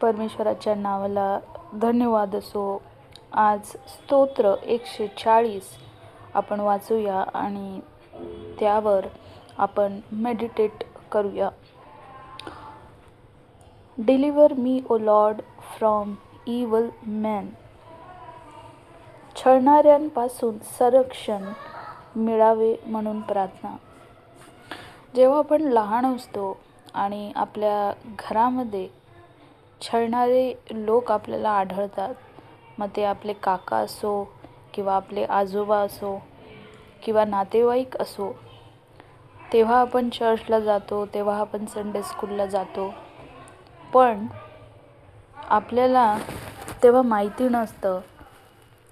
परमेश्वराच्या नावाला धन्यवाद असो. आज स्तोत्र एकशे चाळीस आपण वाचूया आणि त्यावर आपण मेडिटेट करूया. Deliver me O Lord from evil man छळणाऱ्यांपासून संरक्षण मिळावे म्हणून प्रार्थना. जेव्हा आपण लहान असतो आणि आपल्या घरामध्ये छळणारे लोक आपल्याला आढळतात. मग ते आपले काका असो किंवा आपले आजोबा असो किंवा नातेवाईक असो तेव्हा आपण चर्चला जातो तेव्हा आपण संडे स्कूलला जातो. पण आपल्याला तेव्हा माहिती नसतं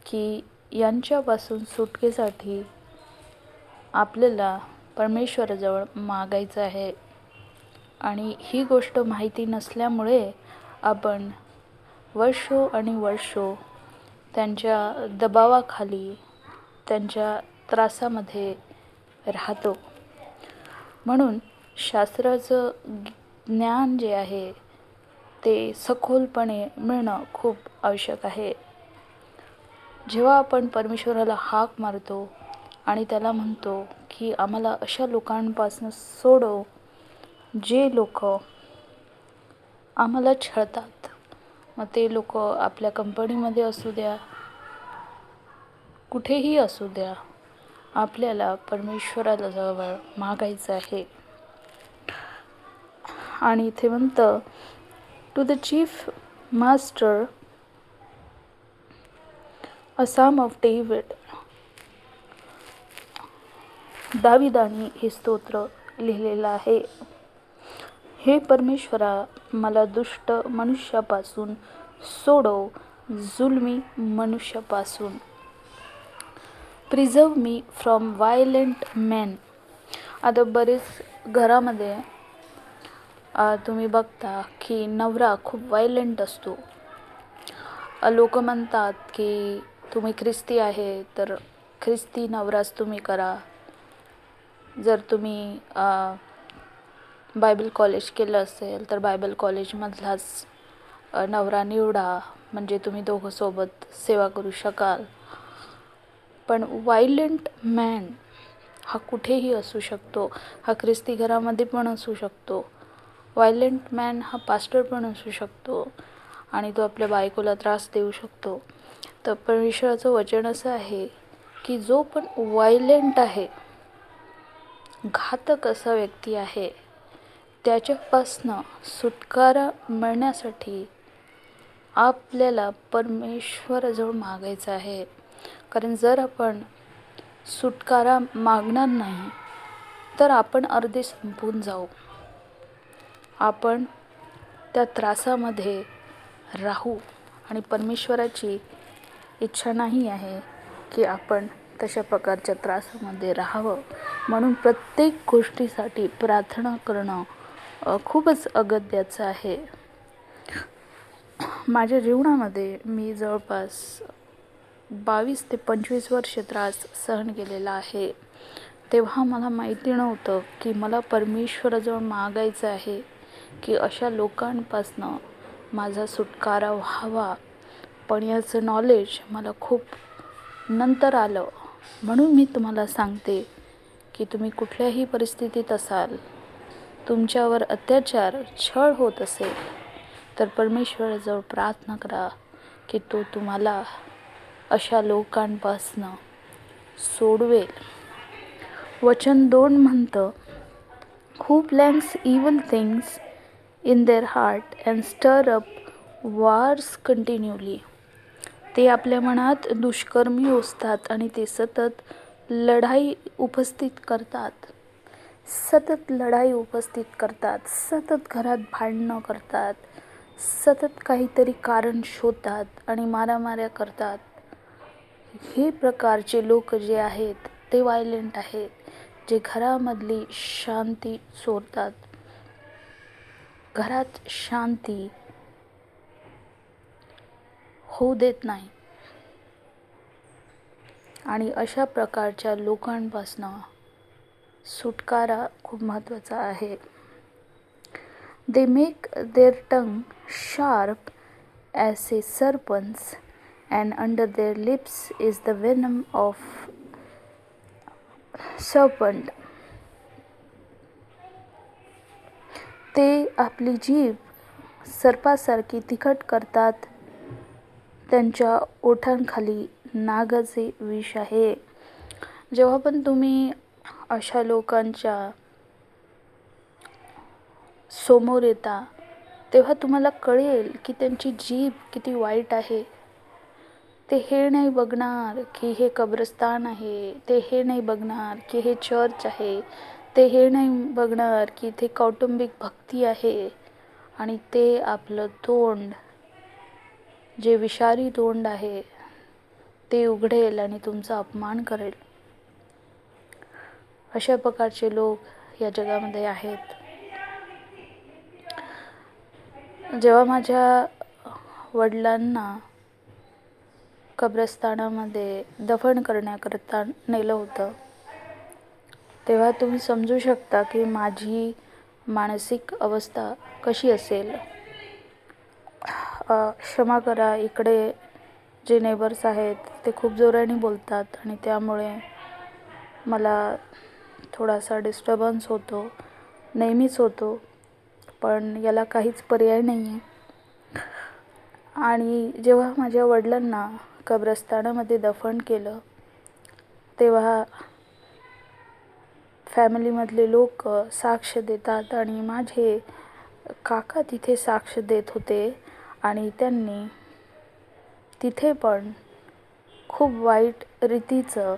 की यांच्यापासून सुटकेसाठी आपल्याला परमेश्वराजवळ मागायचं आहे. आणि ही गोष्ट माहिती नसल्यामुळे आपण वर्षो आणि वर्षो त्यांच्या दबावाखाली त्यांच्या त्रासामध्ये राहतो. म्हणून शास्त्राचं ज्ञान जे आहे ते सखोलपणे मिळणं खूप आवश्यक आहे. जेव्हा आपण परमेश्वराला हाक मारतो आणि त्याला म्हणतो की आम्हाला अशा लोकांपासून सोडव जे लोक आम्हाला छळतात. मग ते लोक आपल्या कंपनीमध्ये असू द्या कुठेही असू द्या आपल्याला परमेश्वराला जवळ मागायचं आहे. आणि इथे म्हणतं to the chief master a psalm of David दाविदानी हे स्तोत्र लिहिलेलं आहे. हे परमेश्वरा मला दुष्ट मनुष्यापासून सोडव जुलमी मनुष्यापासून. Preserve me from violent man आता बरेच घरामध्ये तुम्ही बघता की नवरा खूप वायलेंट असतो. लोक म्हणतात की तुम्ही ख्रिस्ती आहे तर ख्रिस्ती नवराच तुम्ही करा. जर तुम्ही बायबल कॉलेज केलं असेल तर बायबल कॉलेजमधलाच नवरा निवडा. म्हणजे तुम्ही दोघं सोबत सेवा करू शकाल. पण वायलेंट मॅन हा कुठेही असू शकतो. हा ख्रिस्ती घरामध्ये पण असू शकतो. वायलेंट मॅन हा पास्टर पण असू शकतो. आणि तो आपल्या बायकोला त्रास देऊ शकतो. तर परमेश्वराचं वचन असं आहे की जो पण वायलेंट आहे घातक असा व्यक्ती आहे. त्याच्यापासनं सुटकारा मिळण्यासाठी आपल्याला परमेश्वराजवळ मागायचं आहे. कारण जर आपण सुटकारा मागणार नाही तर आपण अर्धे संपून जाऊ. आपण त्या त्रासामध्ये राहू आणि परमेश्वराची इच्छा नाही आहे की आपण तशा प्रकारच्या त्रासामध्ये राहावं. म्हणून प्रत्येक गोष्टीसाठी प्रार्थना करणं खूपच अगत्याचं आहे. माझ्या जीवनामध्ये मी जवळपास बावीस ते पंचवीस वर्ष त्रास सहन केलेला आहे. तेव्हा मला माहिती नव्हतं की मला परमेश्वराजवळ मागायचं आहे की अशा लोकांपासनं माझा सुटकारा व्हावा. पण याचं नॉलेज मला खूप नंतर आलं. म्हणून मी तुम्हाला सांगते की तुम्ही कुठल्याही परिस्थितीत असाल तुमच्यावर अत्याचार छळ होत असेल तर परमेश्वराजवळ प्रार्थना करा की तो तुम्हाला अशा लोकांपासनं सोडवेल. वचन दोन म्हणतं खूप लँक्स evil things in their heart and stir up wars continually ते आपल्या मनात दुष्कर्मी ओसतात आणि ते सतत लढाई उपस्थित करतात. सतत लढाई उपस्थित करतात सतत घरात भांडणं करतात सतत काहीतरी कारण शोधतात आणि मारामाऱ्या करतात. हे प्रकारचे लोक जे आहेत ते वायलेंट आहेत जे घरामधली शांती चोरतात घरात शांती होऊ देत नाही. आणि अशा प्रकारच्या लोकांपासनं सुटकारा खूप महत्त्वाचा आहे. They make their tongue sharp as a serpent's and under their lips is the venom of serpent ते आपली जीभ सर्पासारखी तिखट करतात. त्यांच्या ओठांखाली नागाचे विष आहे. जेव्हा पण तुम्ही अशा लोकांच्या समोर येता तेव्हा तुम्हाला कळेल की त्यांची जीभ किती वाईट आहे. ते हे नाही बघणार की हे कब्रस्तान आहे ते हे नाही बघणार की हे चर्च आहे ते हे नाही बघणार की इथे कौटुंबिक भक्ती आहे. आणि ते आपलं तोंड जे विषारी तोंड आहे ते उघडेल आणि तुमचा अपमान करेल. अशा प्रकारचे लोक या जगामध्ये आहेत. जेव्हा माझ्या वडिलांना कब्रस्तानामध्ये दफन करण्याकरता नेलं होतं तेव्हा तुम्ही समजू शकता की माझी मानसिक अवस्था कशी असेल. क्षमा करा इकडे जे नेबर्स आहेत ते खूप जोराने बोलतात आणि त्यामुळे मला थोडासा डिस्टर्बन्स होतो. नेहमीच होतो. पण याला काहीच पर्याय नाही आहे आणि जेव्हा माझ्या वडिलांना कब्रस्तानामध्ये दफन केलं तेव्हा फॅमिलीमधले लोक साक्ष देतात आणि माझे काका तिथे साक्ष देत होते आणि त्यांनी तिथे पण खूप वाईट रीतीचं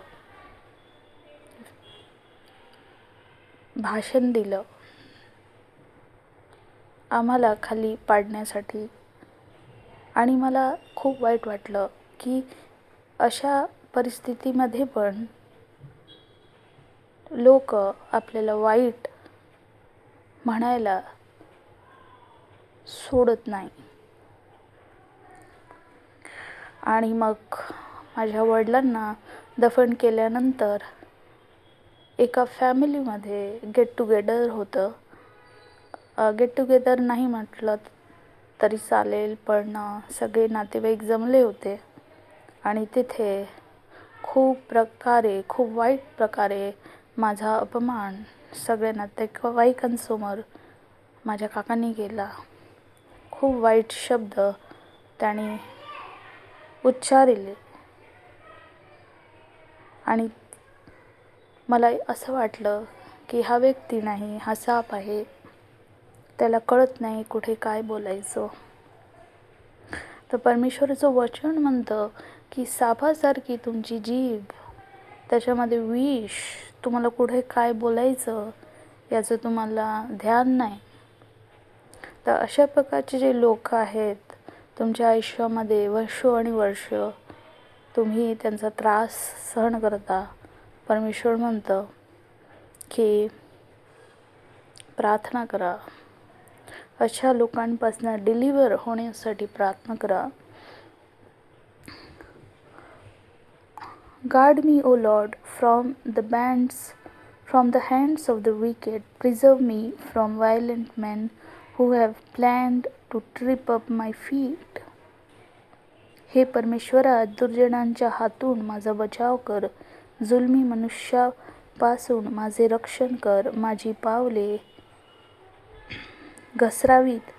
भाषण दिलं. आम्हाला खाली पाडण्यासाठी. आणि मला खूप वाईट वाटलं की अशा परिस्थितीमध्ये पण लोक आपल्याला वाईट म्हणायला सोडत नाही. आणि मग माझ्या वडिलांना दफन केल्यानंतर एका फॅमिलीमध्ये गेट टुगेदर होतं. गेट टुगेदर नाही म्हटलं तरी चालेल पण सगळे नातेवाईक जमले होते. आणि तिथे खूप प्रकारे खूप वाईट प्रकारे माझा अपमान सगळ्या नातेवाईकांसमोर माझ्या काकांनी केला. खूप वाईट शब्द त्याने उच्चारले. आणि मला असं वाटलं की हा व्यक्ती नाही हा साप आहे. त्याला कळत नाही कुठे काय बोलायचं. तर परमेश्वराचं वचन म्हणतं की सापासारखी तुमची जीभ त्याच्यामध्ये विष तुम्हाला कुठे काय बोलायचं याचं तुम्हाला ध्यान नाही. तर अशा प्रकारचे जे लोक आहेत तुमच्या आयुष्यामध्ये वर्ष आणि वर्ष तुम्ही त्यांचा त्रास सहन करता. परमेश्वर म्हणतं की प्रार्थना करा. अशा लोकांपासून डिलिव्हर होण्यासाठी प्रार्थना करा. Guard me O Lord from the bands from the hands of the wicked preserve me from violent man who have planned to trip up my feet हे परमेश्वरा दुर्जनांच्या हातून माझा बचाव कर. जुलमी मनुष्यापासून माझे रक्षण कर माझी पावले घसरावीत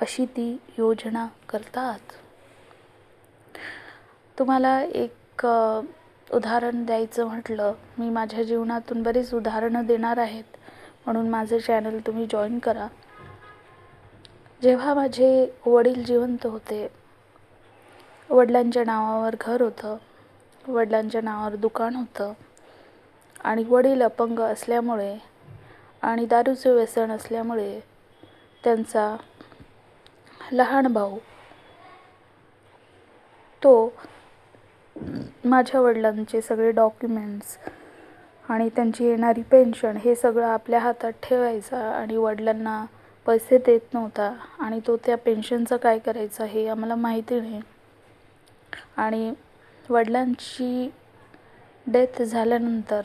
अशी ती योजना करतात. तुम्हाला एक उदाहरण द्यायचं म्हटलं. मी माझ्या जीवनातून बरीच उदाहरणं देणार आहेत. म्हणून माझं चॅनल तुम्ही जॉईन करा. जेव्हा माझे वडील जिवंत होते वडिलांच्या नावावर घर होतं वडिलांच्या नावावर दुकान होतं. आणि वडील अपंग असल्यामुळे आणि दारूचे व्यसन असल्यामुळे त्यांचा लहान भाऊ तो माझ्या वडिलांचे सगळे डॉक्युमेंट्स आणि त्यांची येणारी पेन्शन हे सगळं आपल्या हातात ठेवायचा आणि वडिलांना पैसे देत नव्हता. आणि तो त्या पेन्शनचं काय करायचा हे आम्हाला माहिती नाही. आणि वडिलांची डेथ झाल्यानंतर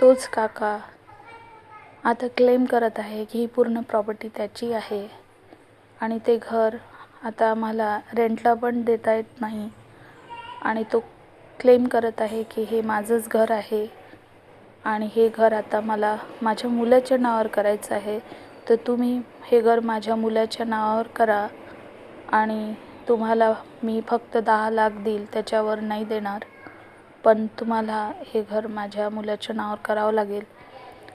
तोच काका आता क्लेम करत आहे की ही पूर्ण प्रॉपर्टी त्याची आहे. आणि ते घर आता आम्हाला रेंटला पण देता येत नाही. आणि तो क्लेम करत आहे की हे माझंच घर आहे. आणि हे घर आता मला माझ्या मुलाच्या नावावर करायचं आहे. तर तुम्ही हे घर माझ्या मुलाच्या नावावर करा. आणि तुम्हाला मी फक्त दहा लाख देईल त्याच्यावर नाही देणार. पण तुम्हाला हे घर माझ्या मुलाच्या नावावर करावं लागेल.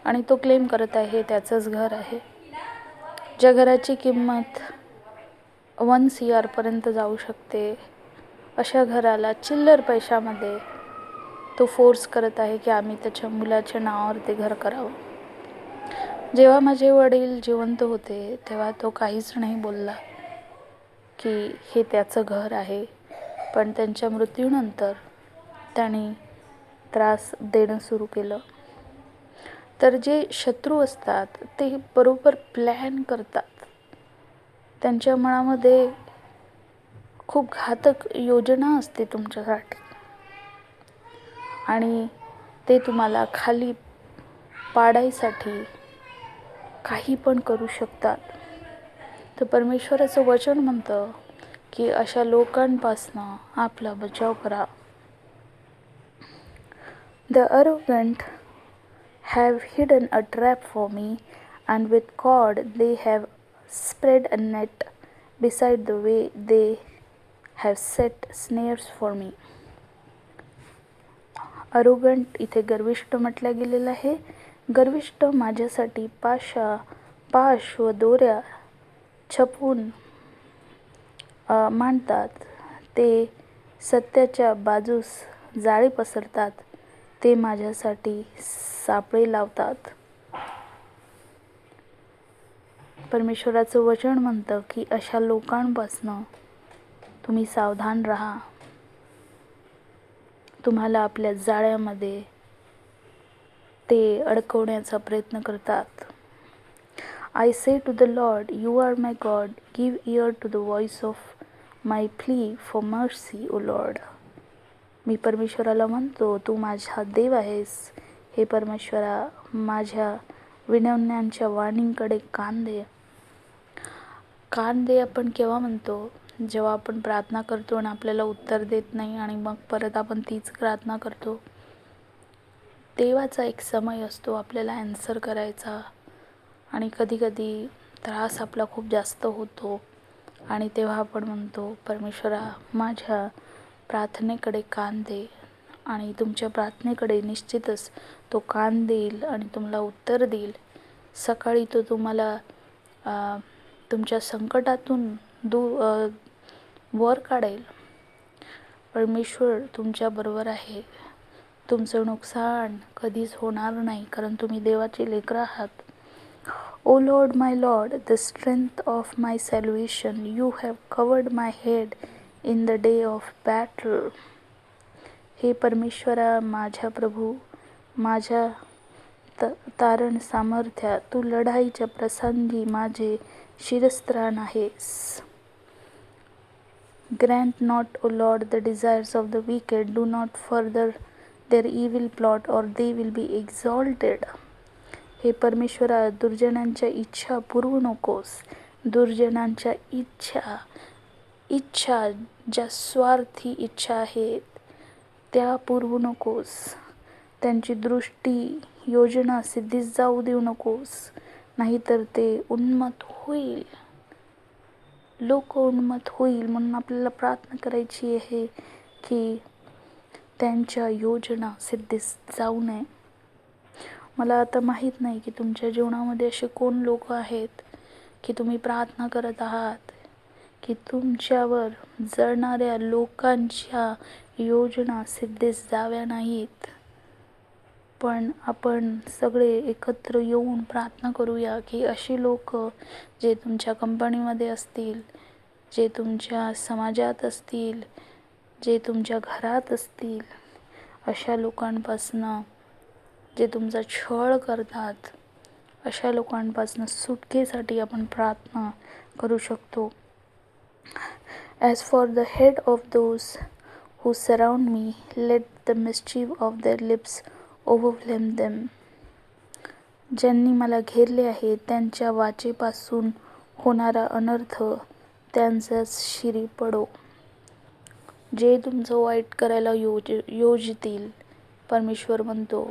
आणि तो क्लेम करत आहे त्याचंच घर आहे. ज्या घराची किंमत वन सी आरपर्यंत जाऊ शकते अशा घराला चिल्लर पैशामध्ये तो फोर्स करत आहे की आम्ही त्याच्या मुलाच्या नावावर ते घर करावं. जेव्हा माझे वडील जिवंत होते तेव्हा तो काहीच नाही बोलला. की हे त्याचं घर आहे. पण त्यांच्या मृत्यूनंतर त्याने त्रास देणं सुरू केलं. तर जे शत्रू असतात ते बरोबर प्लॅन करतात. त्यांच्या मनामध्ये खूप घातक योजना असते तुमच्यासाठी. आणि ते तुम्हाला खाली पाडायसाठी काही पण करू शकतात. तर परमेश्वराचं वचन म्हणतं की अशा लोकांपासनं आपला बचाव करा. The arrogant have hidden a trap for me and with cords they have spread a net beside the way they have set snares for me arrogant इथे गर्विष्ट म्हटलं गेलेलं आहे. गर्विष्ट माझ्यासाठी पाशा पाश व दोऱ्या छपून मांडतात. ते सत्याच्या बाजूस जाळी पसरतात. ते माझ्यासाठी सापळे लावतात. परमेश्वराचं वचन म्हणतं की अशा लोकांपासनं तुम्ही सावधान राहा. तुम्हाला आपल्या जाळ्यामध्ये ते अडकवण्याचा प्रयत्न करतात. I say to the Lord you are my God give ear to the voice of my plea for mercy O Lord मी परमेश्वराला म्हणतो तू माझा देव आहेस. हे परमेश्वरा माझ्या विनवण्यांच्या वाणींकडे कान दे. कान दे आपण केव्हा म्हणतो? जेव्हा आपण प्रार्थना करतो आणि आपल्याला उत्तर देत नाही आणि मग परत आपण तीच प्रार्थना करतो देवाचा एक समय असतो आपल्याला ॲन्सर करायचा. आणि कधीकधी त्रास आपला खूप जास्त होतो. आणि तेव्हा आपण म्हणतो परमेश्वरा माझ्या प्रार्थनेकडे कान दे. आणि तुमच्या प्रार्थनेकडे निश्चितच तो कान देईल आणि तुम्हाला उत्तर देईल. सकाळी तो तुम्हाला तुमच्या संकटातून दू वर काढेल. परमेश्वर तुमच्याबरोबर आहे. तुमचं नुकसान कधीच होणार नाही कारण तुम्ही देवाचे लेकरं आहात. O Lord my Lord the strength of my salvation you have covered my head in the day of battle हे परमेश्वरा माझ्या प्रभू माझ्या त तारण सामर्थ्या तू लढाईच्या प्रसंगी माझे शिरस्त्राण आहेस Grant not, O Lord, the desires of the wicked. Do not further their evil plot, or they will be exalted. हे परमेश्वरा दुर्जनांच्या इच्छा पुरवू नकोस. दुर्जनांच्या इच्छा इच्छा ज्या स्वार्थी इच्छा आहेत त्या पुरवू नकोस. त्यांची दृष्टी योजना सिद्धीस जाऊ देऊ नकोस. नाहीतर ते उन्मत होईल. लोक उन्मत होईल म्हणून आपल्याला प्रार्थना करायची आहे की त्यांच्या योजना सिद्धीस जाऊ नये. मला आता माहीत नाही की तुमच्या जीवनामध्ये असे कोण लोक आहेत की तुम्ही प्रार्थना करत आहात की तुमच्यावर जळणाऱ्या लोकांच्या योजना सिद्धीस जाव्या नाहीत. पण आपण सगळे एकत्र येऊन प्रार्थना करूया की अशी लोक जे तुमच्या कंपनीमध्ये असतील जे तुमच्या समाजात असतील जे तुमच्या घरात असतील अशा लोकांपासनं जे तुमचा छळ करतात अशा लोकांपासून सुटकेसाठी आपण प्रार्थना करू शकतो. As for the head of those who surround me let the mischief of their lips overwhelm them ज्यांनी मला घेरले आहे त्यांच्या वाचेपासून होणारा अनर्थ त्यांचाच शिरी पडो. जे तुमचं वाईट करायला योज योजतील परमेश्वर म्हणतो.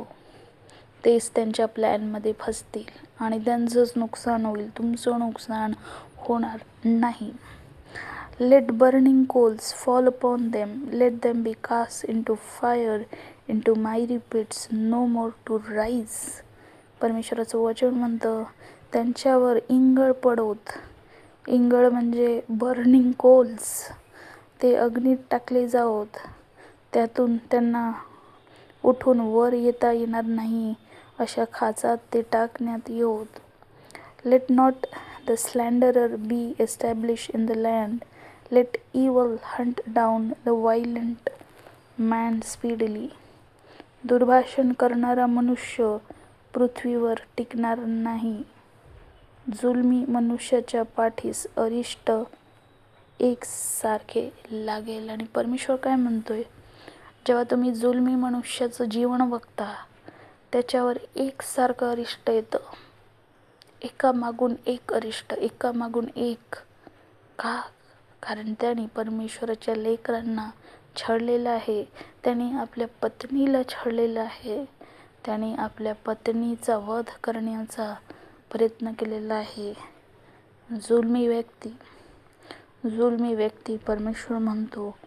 तेच त्यांच्या प्लॅनमध्ये फसतील आणि त्यांचंच नुकसान होईल तुमचं नुकसान होणार नाही. Let burning coals fall upon them let them be cast into fire into my pits no more to rise परमेश्वराचं वचन म्हणतं त्यांच्यावर इंगळ पडोत. इंगळ म्हणजे बर्निंग कोल्स ते अग्नीत टाकले जावोत. त्यातून त्यांना उठून वर येता येणार नाही. अशा खाचात ते टाकण्यात येवोत let not the slanderer be establish in the land let evil hunt down the violent man speedily दुर्भाषण करणारा मनुष्य पृथ्वीवर टिकणार नाही. जुलमी मनुष्याच्या पाठीस अरिष्ट एकसारखे लागेल. आणि परमेश्वर काय म्हणतोय? जेव्हा तुम्ही जुलमी मनुष्याचं जीवन बघता त्याच्यावर एकसारखं अरिष्ट येतं. एकामागून एक अरिष्ट एकामागून एक. का? कारण त्याने परमेश्वराच्या लेकरांना छळलेलं आहे. त्याने आपल्या पत्नीला छळलेलं आहे. त्याने आपल्या पत्नीचा वध करण्याचा प्रयत्न केलेला आहे. जुलमी व्यक्ती जुलमी व्यक्ती परमेश्वर म्हणतो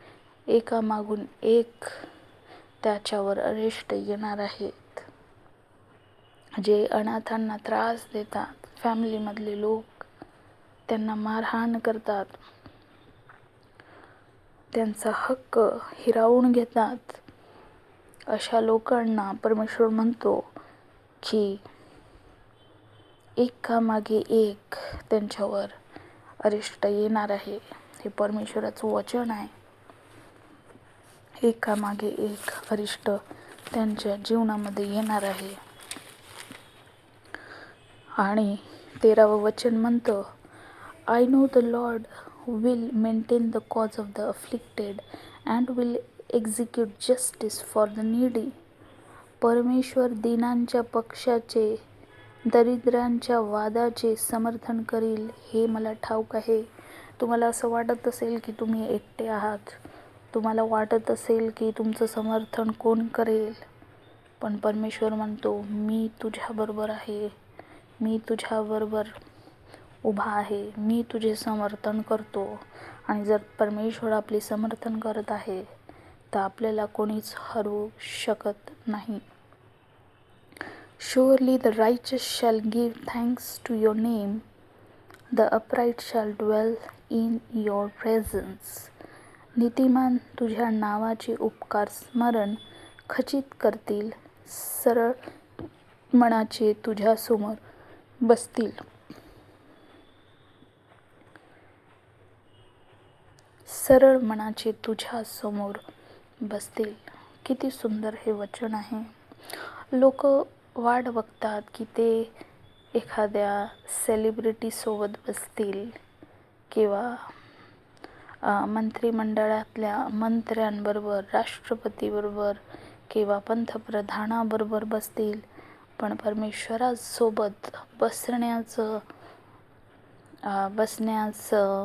एकामागून एक त्याच्यावर अरिष्ट येणार आहे. जे अनाथांना त्रास देतात फॅमिलीमधले लोक त्यांना मारहाण करतात. त्यांचा हक्क हिरावून घेतात. अशा लोकांना परमेश्वर म्हणतो की एकामागे एक त्यांच्यावर अरिष्ट येणार आहे. हे परमेश्वराचं वचन आहे. एकामागे एक अरिष्ट त्यांच्या जीवनामध्ये येणार आहे. आणि तेरावं वचन म्हणतं I know the Lord will maintain the cause of the afflicted and will execute justice for the needy परमेश्वर दीनांच्या पक्षाचे दरिद्रांच्या वादाचे समर्थन करील हे मला ठाऊक आहे. तुम्हाला असं वाटत असेल की तुम्ही एकटे आहात. तुम्हाला वाटत असेल की तुमचं समर्थन कोण करेल? पण परमेश्वर म्हणतो मी तुझ्याबरोबर आहे. मी तुझ्याबरोबर उभा आहे. मी तुझे समर्थन करतो. आणि जर परमेश्वर आपले समर्थन करत आहे तर आपल्याला कोणीच हरवू शकत नाही. Surely the righteous shall give thanks to your name the upright shall dwell in your presence नीतिमान तुझ्या नावाचे उपकार स्मरण खचित करतील. सरळ मनाचे तुझ्यासमोर बसतील. सरळ मनाचे तुझ्या समोर बसतील. किती सुंदर हे वचन आहे. लोक वाट बघतात की ते एखाद्या सेलिब्रिटीसोबत बसतील किंवा मंत्रिमंडळातल्या मंत्र्यांबरोबर राष्ट्रपतीबरोबर किंवा पंतप्रधानाबरोबर बसतील. पण परमेश्वरासोबत बसण्याचं बसण्याचं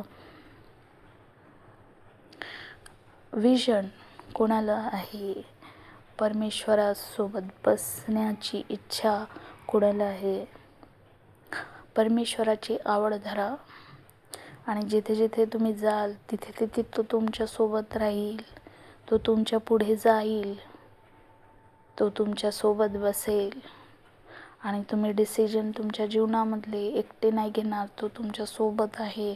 विजन कोणाला आहे? परमेश्वरासोबत बसण्याची इच्छा कोणाला आहे? परमेश्वराची आवड धरा. आणि जिथे जिथे तुम्ही जाल तिथे तिथे तो तुमच्यासोबत राहील. तो तुमच्यापुढे जाईल. तो तुमच्यासोबत बसेल. आणि तुम्ही डिसिजन तुमच्या जीवनामधले एकटे नाही घेणार तो तुमच्यासोबत आहे.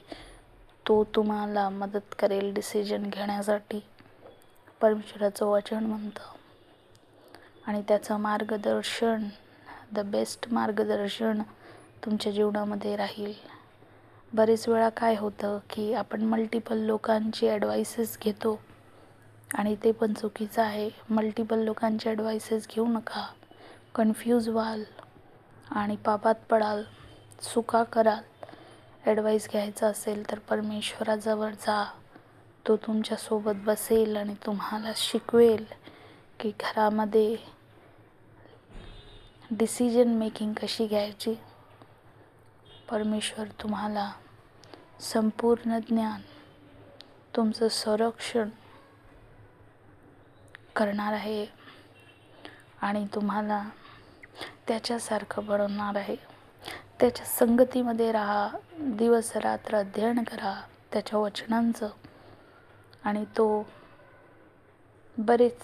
तो तुम्हाला मदत करेल डिसिजन घेण्यासाठी. परमेश्वराचं वचन म्हणतं. आणि त्याचं मार्गदर्शन द बेस्ट मार्गदर्शन तुमच्या जीवनामध्ये राहील. बरेच वेळा काय होतं की आपण मल्टिपल लोकांची ॲडवायसेस घेतो आणि ते पण चुकीचं आहे. मल्टिपल लोकांचे ॲडवायसेस घेऊ नका. कन्फ्यूज व्हाल. आणि पापात पडाल चुका कराल ॲडवाईस घ्यायचा असेल तर परमेश्वराजवळ जा. तो तुमच्यासोबत बसेल आणि तुम्हाला शिकवेल की घरामध्ये डिसिजन मेकिंग कशी घ्यायची. परमेश्वर तुम्हाला संपूर्ण ज्ञान तुमचं संरक्षण करणार आहे. आणि तुम्हाला त्याच्यासारखं बनवणार आहे. त्याच्या संगतीमध्ये राहा दिवस रात्र अध्ययन करा त्याच्या वचनांचं. आणि तो बरेच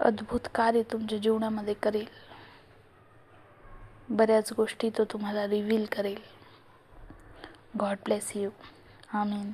अद्भुत कार्य तुमच्या जीवनामध्ये करेल. बऱ्याच गोष्टी तो तुम्हाला रिव्हील करेल. गॉड ब्लेस यू आमीन